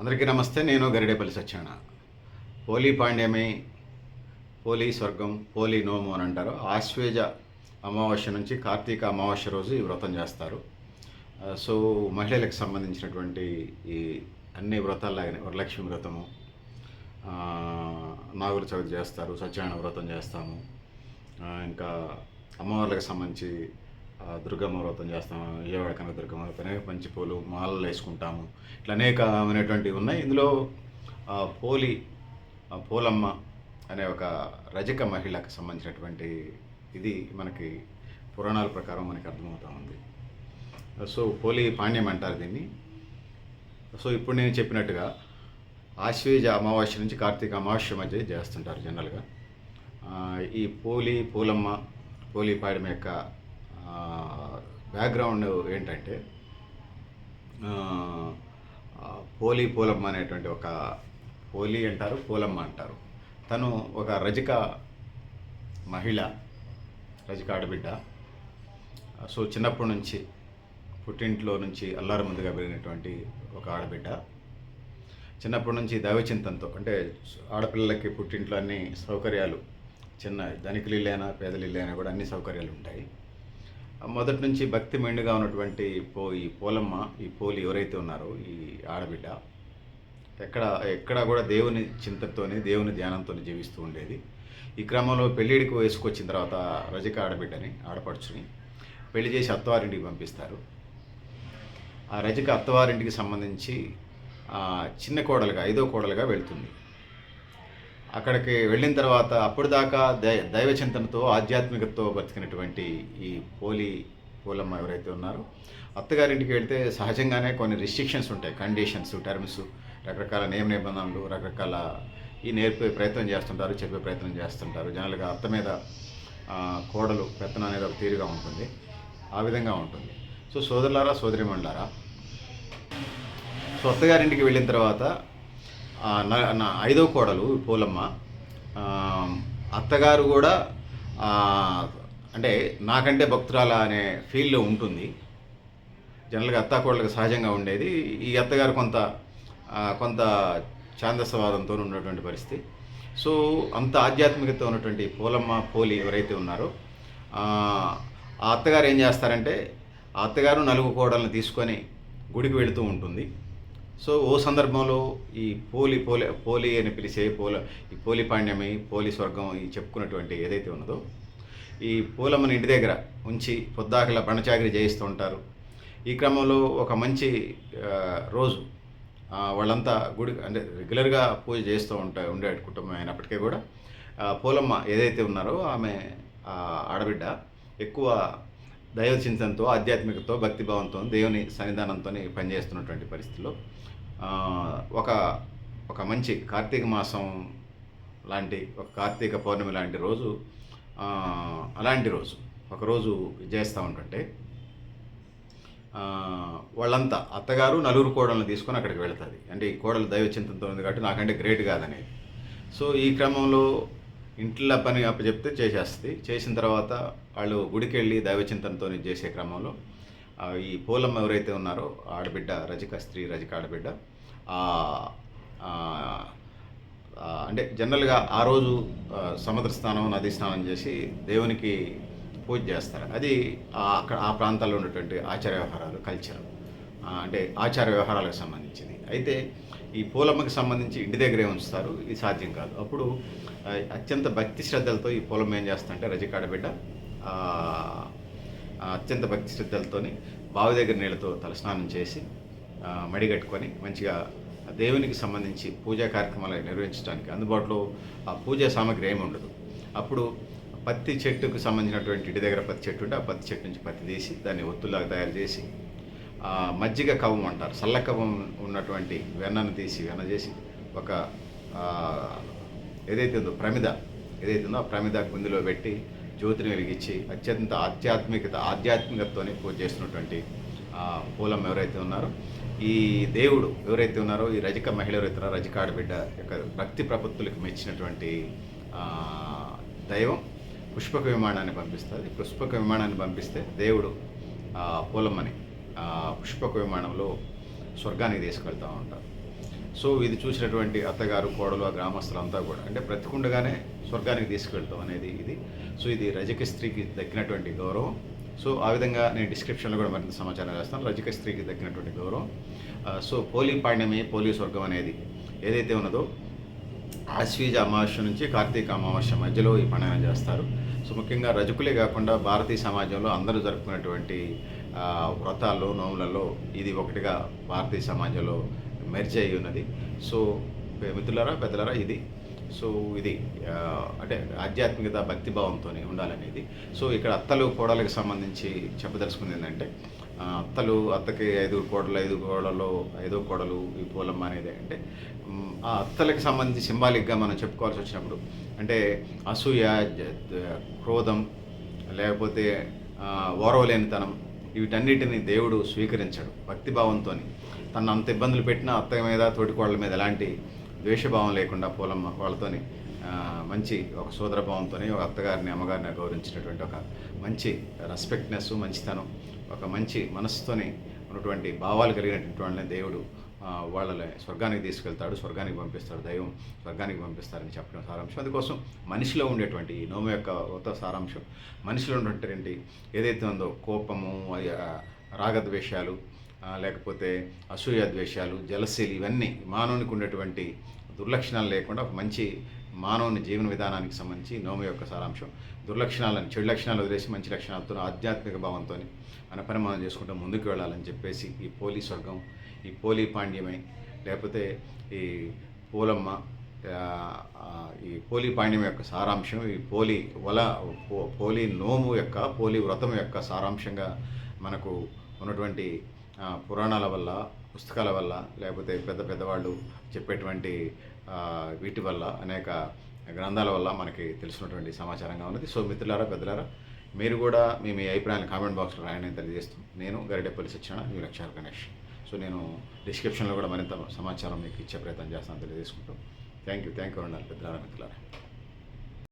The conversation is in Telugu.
అందరికీ నమస్తే నేను గరిడేపల్లి సత్యన పోలీ పాండ్యమి పోలీ స్వర్గం పోలీ నోము అని అంటారు. ఆశ్వేజ అమావాస్య నుంచి కార్తీక అమావాస్య రోజు ఈ వ్రతం చేస్తారు. సో మహిళలకు సంబంధించినటువంటి ఈ అన్ని వ్రతాల్లాగానే వరలక్ష్మి వ్రతము నాగుల చవితి చేస్తారు సత్యనారాయణ వ్రతం చేస్తాము. ఇంకా అమ్మవార్లకు సంబంధించి ఆ, దుర్గమ్మ వ్రతం చేస్తాము ఏవాడ కనక దుర్గమ్మ వ్రతం మంచి పూలు మాలలు వేసుకుంటాము. ఇట్లా అనేకమైనటువంటివి ఉన్నాయి. ఇందులో పోలి పోలమ్మ అనే ఒక రజక మహిళకు సంబంధించినటువంటి ఇది మనకి పురాణాల ప్రకారం మనకి అర్థమవుతా ఉంది. సో పోలి పాణ్యం అంటారు దీన్ని. సో ఇప్పుడు నేను చెప్పినట్టుగా ఆశ్వేజ అమావాస్య నుంచి కార్తీక అమావాస్య మధ్య చేస్తుంటారు జనరల్గా. ఈ పోలి పూలమ్మ పోలి పాడమ యొక్క బ్యాక్గ్రౌండ్ ఏంటంటే పోలి పూలమ్మ అనేటువంటి ఒక పోలి అంటారు పూలమ్మ అంటారు. తను ఒక రజక మహిళ రజక ఆడబిడ్డ. సో చిన్నప్పటి నుంచి పుట్టింట్లో నుంచి అల్లారు ముందుగా పెరిగినటువంటి ఒక ఆడబిడ్డ. చిన్నప్పటి నుంచి దైవచింతంతో అంటే ఆడపిల్లలకి పుట్టింట్లో అన్ని సౌకర్యాలు చిన్న ధనికులు ఇల్లైనా పేదలు ఇల్లైనా కూడా అన్ని సౌకర్యాలు ఉంటాయి. మొదటి నుంచి భక్తి మెండుగా ఉన్నటువంటి పో ఈ పోలమ్మ ఈ పోలి ఎవరైతే ఉన్నారో ఈ ఆడబిడ్డ ఎక్కడ ఎక్కడ కూడా దేవుని చింతతోనే దేవుని ధ్యానంతో జీవిస్తూ ఉండేది. ఈ క్రమంలో పెళ్ళిడికి వేసుకొచ్చిన తర్వాత రజక ఆడబిడ్డని ఆడపడుచుని పెళ్ళి చేసి అత్తవారింటికి పంపిస్తారు. ఆ రజక అత్తవారింటికి సంబంధించి చిన్న కోడలుగా ఐదో కోడలుగా వెళ్తుంది. అక్కడికి వెళ్ళిన తర్వాత అప్పుడు దాకా దై దైవ చింతనతో ఆధ్యాత్మికతతో బతికినటువంటి ఈ పోలి పూలమ్మ ఎవరైతే ఉన్నారో అత్తగారింటికి వెళ్తే సహజంగానే కొన్ని రిస్ట్రిక్షన్స్ ఉంటాయి కండిషన్స్ టర్మ్స్ రకరకాల నియమ నిబంధనలు రకరకాల ఈ నేర్పే ప్రయత్నం చేస్తుంటారు చెప్పే ప్రయత్నం చేస్తుంటారు. జనరల్గా అత్త మీద కోడలు పెత్తనం అనేది ఒక తీరుగా ఉంటుంది. ఆ విధంగా ఉంటుంది. సో సోదరులారా సోదరిమణులారా సో అత్తగారింటికి వెళ్ళిన తర్వాత నా నా ఐదో కోడలు పూలమ్మ. అత్తగారు కూడా అంటే నాకంటే భక్తురాల అనే ఫీల్లో ఉంటుంది. జనరల్గా అత్త కోడలకు సహజంగా ఉండేది. ఈ అత్తగారు కొంత కొంత ఛాందస్వాదంతో ఉన్నటువంటి పరిస్థితి. సో అంత ఆధ్యాత్మికత ఉన్నటువంటి పూలమ్మ పోలి ఎవరైతే ఉన్నారో ఆ ఆ అత్తగారు ఏం చేస్తారంటే ఆ అత్తగారు నలుగు కోడలను తీసుకొని గుడికి వెళుతూ ఉంటుంది. సో ఓ సందర్భంలో ఈ పోలి పోలి పోలి అని పిలిచే పోల ఈ పోలి పాండ్యమి పోలి స్వర్గం ఈ చెప్పుకున్నటువంటి ఏదైతే ఉన్నదో ఈ పూలమ్మని ఇంటి దగ్గర ఉంచి పొద్దాకల బండచాకరి చేయిస్తూ ఉంటారు. ఈ క్రమంలో ఒక మంచి రోజు వాళ్ళంతా గుడి అంటే రెగ్యులర్గా పూజ చేస్తూ ఉంటా ఉండే కుటుంబం అయినప్పటికీ కూడా పోలమ్మ పూలమ్మ ఏదైతే ఉన్నారో ఆమె ఆడబిడ్డ ఎక్కువ దైవ చింతనతో ఆధ్యాత్మికతో భక్తిభావంతో దేవుని సన్నిధానంతో పనిచేస్తున్నటువంటి పరిస్థితిలో ఒక ఒక మంచి కార్తీక మాసం లాంటి ఒక కార్తీక పౌర్ణమి లాంటి రోజు అలాంటి రోజు ఒకరోజు చేస్తూ ఉంటుంటే వాళ్ళంతా అత్తగారు నలుగురు కోడలను తీసుకొని అక్కడికి వెళ్తుంది. అంటే ఈ కోడలు దైవ చింతనతో ఉంది కాబట్టి నాకంటే గ్రేట్ కాదనేది. సో ఈ క్రమంలో ఇంట్లో పని అప్పచెప్తే చేసేస్తుంది. చేసిన తర్వాత వాళ్ళు గుడికి వెళ్ళి చేసే క్రమంలో ఈ పూలమ్మ ఎవరైతే ఉన్నారో ఆడబిడ్డ రజక స్త్రీ రజక ఆడబిడ్డ అంటే జనరల్గా ఆ రోజు సముద్ర స్నానం నది స్నానం చేసి దేవునికి పూజ చేస్తారు. అది అక్కడ ఆ ప్రాంతాల్లో ఉన్నటువంటి ఆచార వ్యవహారాలు కల్చర్. అంటే ఆచార వ్యవహారాలకు సంబంధించింది. అయితే ఈ పూలమ్మకి సంబంధించి ఇంటి దగ్గరే ఉంచుతారు. ఇది సాధ్యం కాదు. అప్పుడు అత్యంత భక్తి శ్రద్ధలతో ఈ పూలమ్మ ఏం చేస్తుందంటే రజకాడబిడ్డ అత్యంత భక్తి శ్రద్ధలతోని బావి దగ్గర నీళ్ళతో తలస్నానం చేసి మడిగట్టుకొని మంచిగా దేవునికి సంబంధించి పూజా కార్యక్రమాలు నిర్వహించడానికి అందుబాటులో ఆ పూజా సామాగ్రి ఏమి ఉండదు. అప్పుడు పత్తి చెట్టుకు సంబంధించినటువంటి ఇంటి దగ్గర పత్తి చెట్టు ఉంటే ఆ పత్తి చెట్టు నుంచి పత్తి తీసి దాన్ని ఒత్తులాగా తయారు చేసి మజ్జిగ కవం అంటారు. సల్ల కవం ఉన్నటువంటి వెన్నను తీసి వెన్న చేసి ఒక ఏదైతే ఉందో ప్రమిద ఏదైతే ఉందో ఆ ప్రమిద గుందిలో పెట్టి జ్యోతిని వెలిగించి అత్యంత ఆధ్యాత్మికత ఆధ్యాత్మికతతోనే పూజ చేస్తున్నటువంటి పూలం ఎవరైతే ఉన్నారో ఈ దేవుడు ఎవరైతే ఉన్నారో ఈ రజక మహిళ ఎవరైతే ఉన్నారో రజక ఆడబిడ్డ యొక్క భక్తి ప్రపత్తులకు మెచ్చినటువంటి దైవం పుష్పక విమానాన్ని పంపిస్తుంది. పుష్పక విమానాన్ని పంపిస్తే దేవుడు పూలమ్మని పుష్పక విమానంలో స్వర్గానికి తీసుకెళ్తూ ఉంటారు. సో ఇది చూసినటువంటి అత్తగారు కోడలు ఆ గ్రామస్తులంతా కూడా. అంటే బ్రతికుండగానే స్వర్గానికి తీసుకెళ్తాం అనేది ఇది. సో ఇది రజక స్త్రీకి దక్కినటువంటి గౌరవం. సో ఆ విధంగా నేను డిస్క్రిప్షన్లో కూడా మరింత సమాచారం వేస్తాను రజక స్త్రీకి దక్కినటువంటి గౌరవం. సో పోలీ పాణ్యమే పోలీ స్వర్గం అనేది ఏదైతే ఉన్నదో ఆశ్వీజ అమావాస్య నుంచి కార్తీక అమావాస్య మధ్యలో ఈ పండుగ చేస్తారు. సో ముఖ్యంగా రజకులే కాకుండా భారతీయ సమాజంలో అందరూ జరుపుకునేటువంటి వ్రతాల్లో నోములలో ఇది ఒకటిగా భారతీయ సమాజంలో మెర్జ్ అయి ఉన్నది. సో మిత్రులారా పెద్దలారా ఇది. సో ఇది అంటే ఆధ్యాత్మికత భక్తిభావంతో ఉండాలనేది. సో ఇక్కడ అత్తలు కోడలకు సంబంధించి చెప్పదలుచుకుంది ఏంటంటే అత్తలు అత్తకి ఐదు కోడలు ఐదు కోడలు ఐదో కోడలు ఈ పూలమ్మ అనేది అంటే ఆ అత్తలకు సంబంధించి సింబాలిక్గా మనం చెప్పుకోవాల్సి వచ్చినప్పుడు అంటే అసూయ క్రోధం లేకపోతే ఓరవలేనితనం వీటన్నిటిని దేవుడు స్వీకరించాడు భక్తిభావంతో తను అంత ఇబ్బందులు పెట్టినా అత్త మీద తోటి కోడల మీద ఎలాంటి ద్వేషభావం లేకుండా పూలమ్మ వాళ్ళతోని మంచి ఒక సోదరభావంతో ఒక అత్తగారిని అమ్మగారిని గౌరవించినటువంటి ఒక మంచి రెస్పెక్ట్నెస్ మంచితనం ఒక మంచి మనసుతోని ఉన్నటువంటి భావాలు కలిగినటువంటి వాళ్ళని దేవుడు వాళ్ళని స్వర్గానికి తీసుకెళ్తాడు స్వర్గానికి పంపిస్తాడు దైవం స్వర్గానికి పంపిస్తారని చెప్పడం సారాంశం. అందుకోసం మనిషిలో ఉండేటువంటి ఈ నోము యొక్క కొత్త సారాంశం మనిషిలో ఉన్నటువంటి ఏదైతే ఉందో కోపము రాగద్వేషాలు లేకపోతే అసూయ ద్వేషాలు జలశీలు ఇవన్నీ మానవునికి ఉండేటువంటి దుర్లక్షణాలు లేకుండా ఒక మంచి మానవుని జీవన విధానానికి సంబంధించి నోము యొక్క సారాంశం. దుర్లక్షణాలను చెడు లక్షణాలు వదిలేసి మంచి లక్షణాలతో ఆధ్యాత్మిక భావంతో మన పని మనం చేసుకుంటూ ముందుకు వెళ్ళాలని చెప్పేసి ఈ పోలీ స్వర్గం ఈ పోలీ పాండ్యమై లేకపోతే ఈ పూలమ్మ ఈ పోలీ పాండ్యం యొక్క సారాంశం ఈ పోలీ వల పోలీ నోము యొక్క పోలీ వ్రతం యొక్క సారాంశంగా మనకు ఉన్నటువంటి పురాణాల వల్ల పుస్తకాల వల్ల లేకపోతే పెద్ద పెద్దవాళ్ళు చెప్పేటువంటి వీటి వల్ల అనేక గ్రంథాల వల్ల మనకి తెలిసినటువంటి సమాచారంగా ఉన్నది. సో మిత్రులారా పెద్దలారా మీరు కూడా మీ మీ అభిప్రాయాన్ని కామెంట్ బాక్స్లో రాయని తెలియజేస్తూ నేను గరిడెప్పలి శిక్షణ మీ లక్ష్యాల గణేష్. సో నేను డిస్క్రిప్షన్లో కూడా మరింత సమాచారం మీకు ఇచ్చే ప్రయత్నం చేస్తాను తెలియజేసుకుంటూ. థ్యాంక్ యూ థ్యాంక్ యూ అండి పెద్దలారా మిత్రులారా.